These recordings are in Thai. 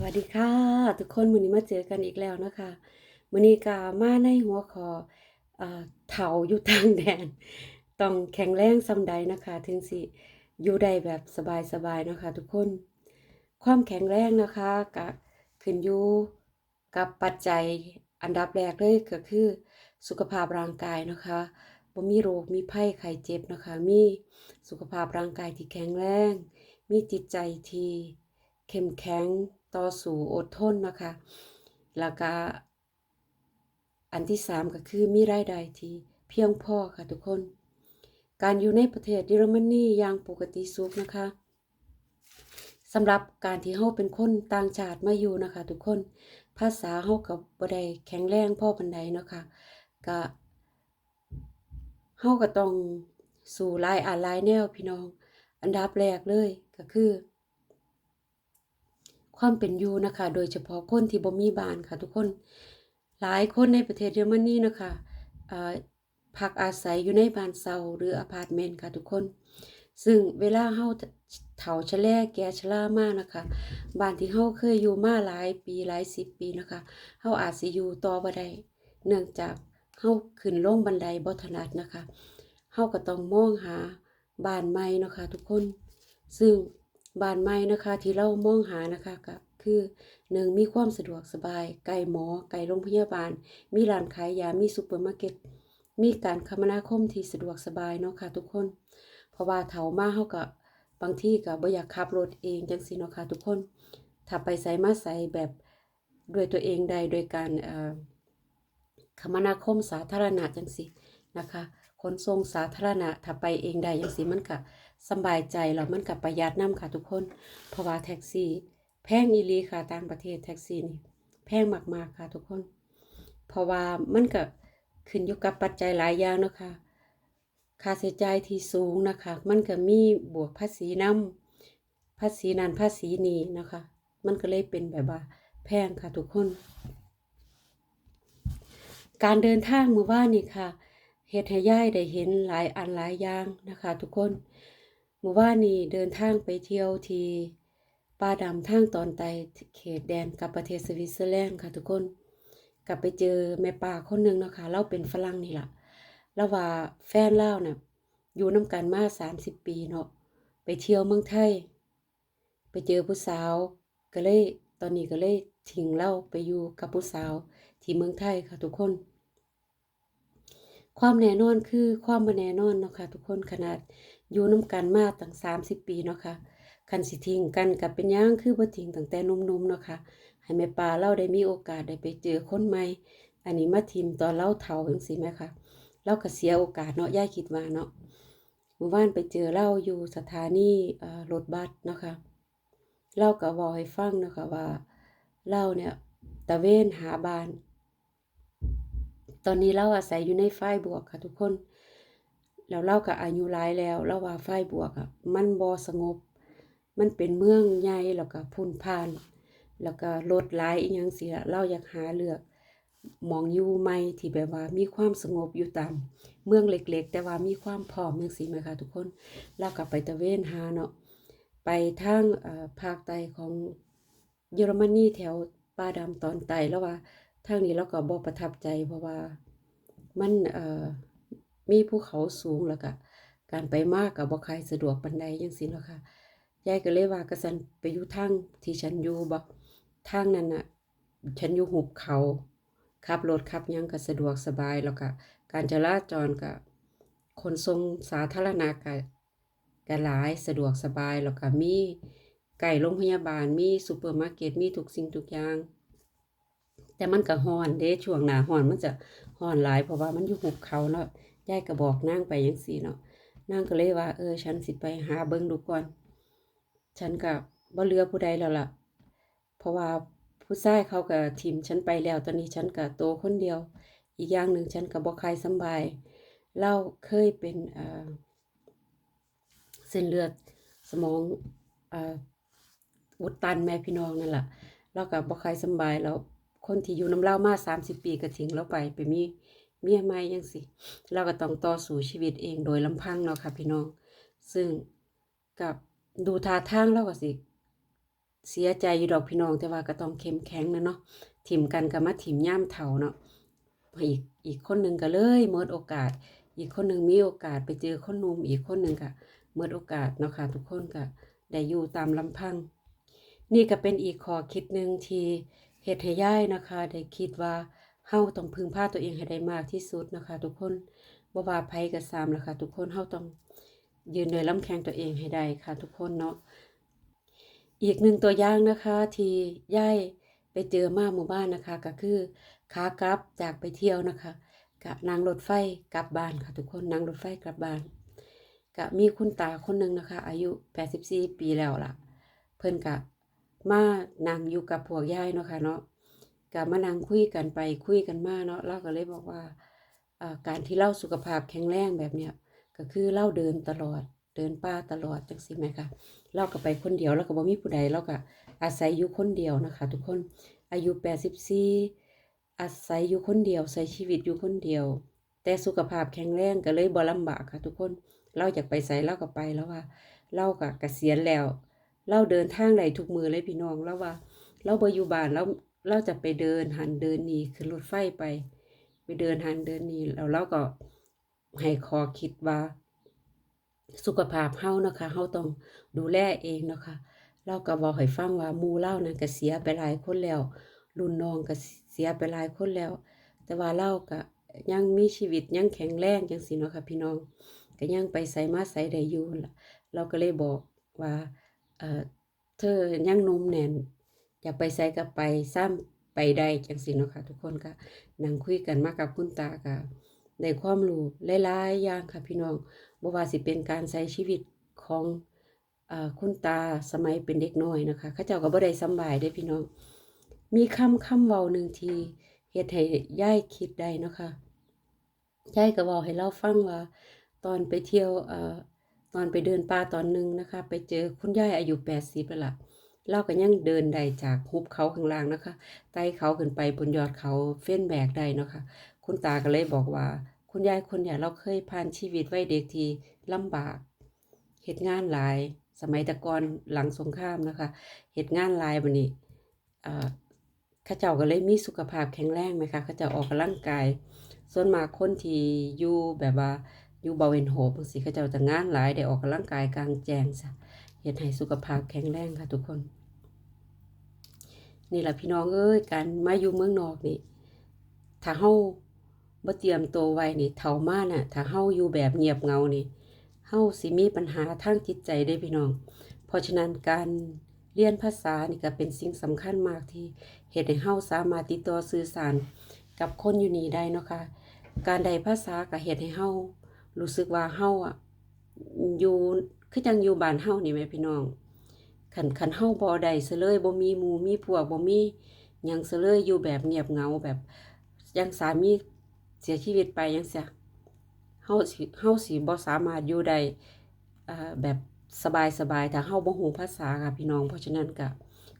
สวัสดีค่ะ ทุกคนมื้อนี้มาเจอกันอีกแล้วนะคะมื้อนี้ก็มาในหัวข้อเอ่อเฒ่าอยู่ต่างแดน ต้องแข็งแรงส่ำใดนะคะ ถึงสิอยู่ได้แบบสบายๆนะคะ ทุกคน ความแข็งแรงนะคะก็ขึ้นอยู่กับปัจจัยอันดับแรกเลยก็คือ สุขภาพร่างกายนะคะบ่มีโรคมีภัยไข้เจ็บนะคะ มีสุขภาพร่างกายที่แข็งแรง มีจิตใจที่เข้มแข็ง ต่อสู้อดทนนะคะ แล้วก็อันที่สามก็คือมีรายได้ที่เพียงพอค่ะทุกคน การอยู่ในประเทศเยอรมนีอย่างปกติสุขนะคะสำหรับการที่เฮาเป็นคนต่างชาติมาอยู่นะคะ ทุกคน ภาษาเฮาก็บ่ได้แข็งแรงพ่อปานใดเนาะค่ะก็เฮาก็ต้องสู้หลายอันลายแนวพี่น้อง อันดับแรกเลยก็คือ ความเป็นอยู่นะคะ โดยเฉพาะคนที่บ่มีบ้านค่ะ ทุกคนหลายคนในประเทศเยอรมนีนะคะอ่อพักอาศัยอยู่ในบ้านเช่าหรืออพาร์ตเมนต์ค่ะทุกคน ซึ่งเวลาเฮาเฒ่าชะแลแก่ชรามากนะคะ บ้านที่เฮาเคยอยู่มาหลายปีหลายสิบปีนะคะเฮาอาจสิอยู่ต่อบ่ได้เนื่องจากเฮาขึ้นลงบันไดบ่ถนัดนะคะเฮาก็ต้องมองหาบ้านใหม่นะคะทุกคน ซึ่ง บ้านใหม่นะคะที่เรามองหานะคะก็คือหนึ่งมีความสะดวกสบายใกลหมอใกลโรงพยาบาล มีร้านขายยา มีซูเปอร์มาร์เก็ต มีการคมนาคมที่สะดวกสบายเนาะค่ะทุกคน เพราะว่าเฒ่ามาเฮาก็บางที่ก็บ่อยากขับรถเองจังซี่เนาะค่ะทุกคน ถ้าไปไสมาไสแบบด้วยตัวเองได้โดยการเอ่อคมนาคมสาธารณะจังซี่นะคะขนส่งสาธารณะถ้าไปเองได้จังซี่มันก็ สบายใจแล้วมันก็ประหยัดน้ำค่ะทุกคน เพราะว่าแท็กซี่ แพงอีลีค่ะต่างประเทศแท็กซี่นี่แพงมากๆค่ะทุกคน เพราะว่ามันก็ขึ้นอยู่กับปัจจัยหลายอย่างเนาะค่ะค่าใช้จ่ายที่สูงนะคะ มันก็มีบวกภาษีนำภาษีนั้นภาษีนี้นะคะ มันก็เลยเป็นแบบว่าแพงค่ะทุกคน การเดินทางมื้อวานนี่ค่ะเฮ็ดให้ย่ายได้เห็นหลายอันหลายอย่างนะคะ ทุกคน มื้อวานนี้เดินทางไปเที่ยวที่ป่าดำทางตอนใต้เขตแดนกับประเทศสวิตเซอร์แลนด์ค่ะทุกคน กลับไปเจอแม่ป่าคนหนึ่งเนาะคะเราเป็นฝรั่งนี่แหละแล้วว่าแฟนเล่าน่ะอยู่น้ำกันมาสามสิบปีเนาะไปเที่ยวเมืองไทย ไปเจอผู้สาว ก็เลยตอนนี้ก็เลยทิ้งเล่าไปอยู่กับผู้สาวที่เมืองไทยค่ะทุกคน ความแน่นอนคือความบ่แน่นอนเนาะค่ะทุกคนขนาด อยู่น้ำกันมาตั้งสามสิบปีเนาะค่ะคันสิทิ้งกันกับเป็นหยังคือบ่ทิ้งตั้งแต่นุ่มๆเนาะค่ะให้แม่ปลาเราได้มีโอกาสได้ไปเจอคนใหม่ อันนี้มาทิมตอนเราเฒ่าจังซี่แหมคะเราก็เสียโอกาสเนาะย่าคิดว่าเนาะเมื่อวานไปเจอเราอยู่สถานีรถบัสเนาะค่ะเราก็เว้าให้ฟังเนาะค่ะว่าเราเนี่ยตะเวนหาบาน ตอนนี้เราอาศัยอยู่ในฝ่ายบวกค่ะทุกคน แล้วเราก็อายุหลายแล้วเราว่าฝ่ายบวกอะมันบ่สงบ มันเป็นเมืองใหญ่แล้วก็พุ่นพาน แล้วก็รถหลายอีหยังสิละเราอยากหาเลือกมองอยู่ใหม่ที่แบบว่ามีความสงบอยู่ตามเมืองเล็กๆ แต่ว่ามีความพร้อมจังซี่แหมคะทุกคนเราก็ไปตะเวนหาเนาะไปทางอ่อภาคใต้ของเยอรมนีแถวป่าดำตอนใต้แล้วว่าทางนี้เราก็บ่ประทับใจเพราะว่ามันเอ่อ มีภูเขาสูงแล้วก็การไปมาก็บ่ค่อยสะดวกปานใดจังซี่เนาะค่ะยายก็เลยว่ากะสันไปอยู่ทางที่ฉันอยู่บ่ทางนั้นน่ะฉันอยู่หุบเขาขับรถขับยังก็สะดวกสบายแล้วก็การจราจรก็ขนส่งสาธารณะก็ก็หลายสะดวกสบายแล้วก็มีใกล้โรงพยาบาลมีซูเปอร์มาร์เก็ตมีทุกสิ่งทุกอย่าง แต่มันก็ร้อนเด้ช่วงหนาร้อนมันจะร้อนหลายเพราะว่ามันอยู่หุบเขาเนาะ ยายก็บอกนางไปจังซี่เนาะนางก็เลยว่า เออ ฉันสิไปหาเบิ่งดูก่อน ฉันก็บ่เหลือผู้ใดแล้วล่ะ เพราะว่าผู้ชายเขาก็ทิมฉันไปแล้ว ตอนนี้ฉันก็โตคนเดียว อีกอย่างหนึ่งฉันก็บบ่ค่อยสบายเราเคยเป็นเออเส้นเลือดสมองอุดตันแม่พี่น้องนั่นแหละเราก็บ่ค่อยสบายแล้วคนที่อยู่น้ำเรามา30ปีก็ทิ้งเราไปไปมี เมียใหม่จังซี่เราก็ต้องต่อสู้ชีวิตเองโดยลำพังเนาะค่ะพี่น้อง ซึ่งกับดูท่าทางเราก็สิ เสียใจอยู่ดอกพี่น้องแต่ว่าก็ต้องเข้มแข็งนะเนาะถิ่มกันก็มาถิ่มย่ามเฒ่าเนาะอีกอีกคนหนึ่งก็เลยหมดโอกาส อีกคนหนึ่งมีโอกาสไปเจอคนนุ่มอีกคนหนึ่งก็หมดโอกาสเนาะค่ะทุกคนก็ได้อยู่ตามลำพัง นี่ก็เป็นอีกข้อคิดหนึ่งที่เฮ็ดให้ย่ายนะคะ ได้คิดว่า เฮาต้องพึ่งพาตัวเองให้ได้มากที่สุดนะคะ ทุกคนบ่ว่าภัยก็ตามละค่ะ ทุกคนเฮาต้องยืนด้วยลำแข้งตัวเองให้ได้ค่ะ ทุกคนเนาะอีกหนึ่งตัวอย่างนะคะที่ย่ายไปเจอมาหมู่บ้านนะคะ ก็คือขากลับจากไปเที่ยวนะคะกะนั่งรถไฟกลับบ้านค่ะ ทุกคนนั่งรถไฟกลับบ้านก็มีคุณตาคนหนึ่งนะคะ อายุ 84 ปีแล้วล่ะ เพิ่นกะมานั่งอยู่กับพวกยายเนาะค่ะเนาะ ก็มานั่งคุยกันไปคุยกันมาเนาะเราก็เลยบอกว่าการที่เราสุขภาพแข็งแรงแบบเนี้ยก็คือเราเดินตลอดเดินป่าตลอดจังซี่แหมคะเราก็ไปคนเดียวแล้วก็บ่มีผู้ใดเราก็อาศัยอยู่คนเดียวนะคะ ทุกคนอายุ84อาศัยอยู่คนเดียวใช้ชีวิตอยู่คนเดียว แต่สุขภาพแข็งแรงก็เลยบ่ลำบากค่ะ ทุกคนเราอยากไปไสเราก็ไปแล้วว่าเราก็เกษียณแล้วเราเดินทางได้ทุกมือเลยพี่น้องแล้วว่า เราบ่อยู่บ้านเรา เราจะไปเดินหันเดินนีขึ้นรถไฟไป ไปเดินหันเดินนีแล้วเราก็ให้ขอคิดว่าสุขภาพเฮานะคะเฮาต้องดูแลเองนะคะเราก็บอกให้ฟังว่ามู่เรานั้นก็เสียไปหลายคนแล้วรุ่นน้องก็เสียไปหลายคนแล้ว แต่ว่าเราก็ยังมีชีวิตยังแข็งแรงจังซี่เนาะค่ะพี่น้องก็ยังไปไสมาไสได้อยู่เราก็เลยบอกว่าเออเธอยังนุ่มแน่น อยากไปไสก็ไปซ้ำไปได้จังซี่เนาะค่ะ ทุกคนก็นั่งคุยกันมากับคุณตาก็ได้ความรู้หลายๆอย่างค่ะพี่น้องบ่ว่าสิเป็นการใช้ชีวิตของอคุณตาสมัยเป็นเด็กน้อยนะคะเขาเจ้าก็บ่ได้สบายเด้พี่น้อง มีคำคำเว้าหนึ่งทีเฮ็ดให้ย่ายคิดได้เนาะค่ะย่ายก็เว้าให้เราฟังว่า ตอนไปเที่ยวเอ่อตอนไปเดินป่าตอนหนึ่งนะคะ ไปเจอคุณย่ายอายุแปดสิบแล้วล่ะ เราก็ยังเดินได้จากหุบเขาข้างล่างนะคะไต่เขาขึ้นไปบนยอดเขาเฟ้นแบกได้เนาะคะ คุณตาก็เลยบอกว่า คุณยายคนเนี่ยเราเคยผ่านชีวิตวัยเด็กที่ลำบากเหตุงานหลาย สมัยตะกอนหลังสงครามนะคะเหตุงานหลายบันนี้ข้าเจ้าก็เลยมีสุขภาพแข็งแรงไหมคะข้าเจ้าออกกำลังกาย ส่วนมากคนที่อยู่แบบว่าอยู่บริเวณโหบจังซี่เขาเจ้าจะงานหลายได้ออกกำลังกายกลางแจ้งซะ เฮ็ดให้สุขภาพแข็งแรงค่ะทุกคน นี่แหละพี่น้องเอ้ยการมาอยู่เมืองนอกนี่ถ้าเฮาบ่เตรียมตัวไว้นี่เฒ่ามาน่ะ ถ้าเฮาอยู่แบบเงียบเงานี่เฮาสิมีปัญหาทางจิตใจได้พี่น้อง เพราะฉะนั้นการเรียนภาษานี่ก็เป็นสิ่งสำคัญมากที่เฮ็ดให้เฮาสามารถติดต่อสื่อสารกับคนอยู่นี่ได้เนาะค่ะการได้ภาษาก็เฮ็ดให้เฮารู้สึกว่าเฮาอะอยู่ คือจังอยู่บ้านเฮานี่แหม่พี่น้องคันคันเฮาบ่ได้ซะเลยบ่มีหมู่มีพวกบ่มีหยังซะเลยอยู่แบบเงียบเงาแบบยังสามีเสียชีวิตไปจังซี่เฮาสิเฮาสิบ่สามารถอยู่ได้อ่าแบบสบายๆถ้าเฮาบ่ฮู้ภาษาค่ะพี่น้อง เพราะฉะนั้นก็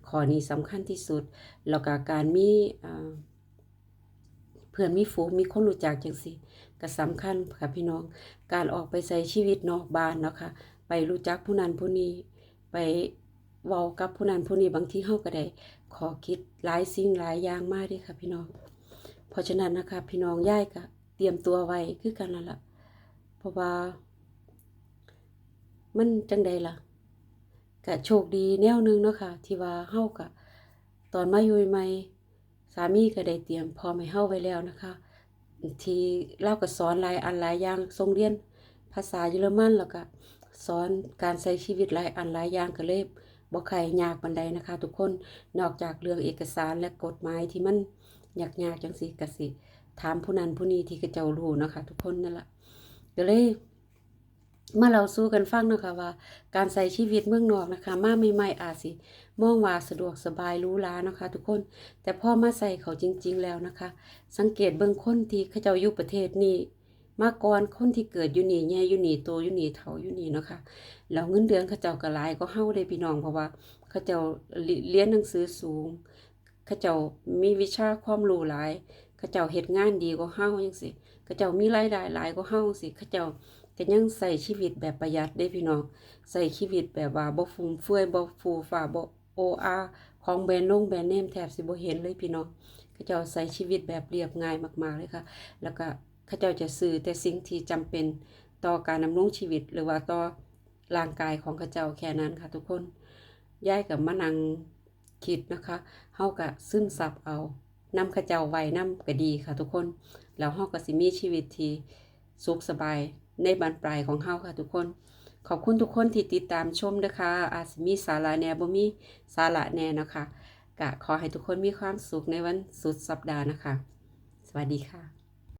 ข้อนี้สำคัญที่สุด แล้วก็การมีอ่าเพื่อนมีฝูงมีคนรู้จักจังซี่ก็สำคัญค่ะพี่น้อง การออกไปใช้ชีวิตนอกบ้านเนาะค่ะ ไปรู้จักผู้นั้นผู้นี้ไปเว้ากับผู้นั้นผู้นี้บางทีเฮาก็ได้ขอคิดหลายสิ่งหลายอย่างมากเด้ค่ะพี่น้อง เพราะฉะนั้นนะคะพี่น้องย่ายก็เตรียมตัวไว้คือกันนั่นละเพราะว่า มันจังใดล่ะก็โชคดีแนวนึงเนาะค่ะที่ว่าเฮาก็ตอนมาอยู่ใหม่สามีก็ได้เตรียมพร้อมให้เฮาไว้แล้วนะคะ ที่เราก็สอนหลายอันหลายอย่างส่งเรียนภาษาเยอรมันแล้วก็ สอนการใช้ชีวิตหลายอันหลายอย่างก็เลยบ่ค่อยยากปานใดนะคะ ทุกคนนอกจากเรื่องเอกสารและกฎหมายที่มันยากๆจังซี่ก็สิ ถามผู้นั้นผู้นี้ที่เขาเจ้ารู้นะคะ ทุกคนนั่นแหละก็เลยเมื่อเราสู้กันฟังนะคะว่า การใช้ชีวิตเมืองนอกนะคะ มาใหม่ๆอาจสิมองว่าสะดวกสบายรูหรานะคะ ทุกคนแต่พอมาใส่เขาจริง ๆ แล้วนะคะ สังเกตเบิ่งคนที่เขาเจ้าอยู่ประเทศนี้ มาก่อนคนที่เกิดอยู่นี่แย่อยู่นี่โตอยู่นี่เฒ่าอยู่นี่เนาะค่ะแล้วเงินเดือนเขาเจ้าก็หลายก็เฮาได้พี่น้องเพราะว่าเขาเจ้าเรียนหนังสือสูงเขาเจ้ามีวิชาความรู้หลายเขาเจ้าเฮ็ดงานดีกว่าเฮาจังซี่เขาเจ้ามีรายได้หลายกว่าเฮาสิเขาเจ้าก็ยังใส่ชีวิตแบบประหยัดได้พี่น้องใส่ชีวิตแบบว่าบ่ฟุ่มเฟือยบ่ฟูฟ้าบ่ OR ของแบรนด์นงแบรนด์เนมแทบสิบ่เห็นเลยพี่น้องเขาเจ้าใช้ชีวิตแบบเรียบง่ายมากๆเลยค่ะ แล้วก็ เขาเจ้าจะซื้อแต่สิ่งที่จำเป็นต่อการดำรงชีวิตหรือว่าต่อร่างกายของเขาเจ้าแค่นั้นค่ะทุกคนย้ายกับมานั่งคิดนะคะเฮาก็ซึมซับเอานำเขาเจ้าไว้นำก็ดีค่ะทุกคน แล้วเฮาก็สิมีชีวิตที่สุขสบายในบานปลายของเฮาค่ะทุกคน ขอบคุณทุกคนที่ติดตามชมนะคะ อาสิมีสาระแหน่บ่มีสาระแหน่นะคะก็ขอให้ทุกคนมีความสุขในวันสุดสัปดาห์นะคะ สวัสดีค่ะ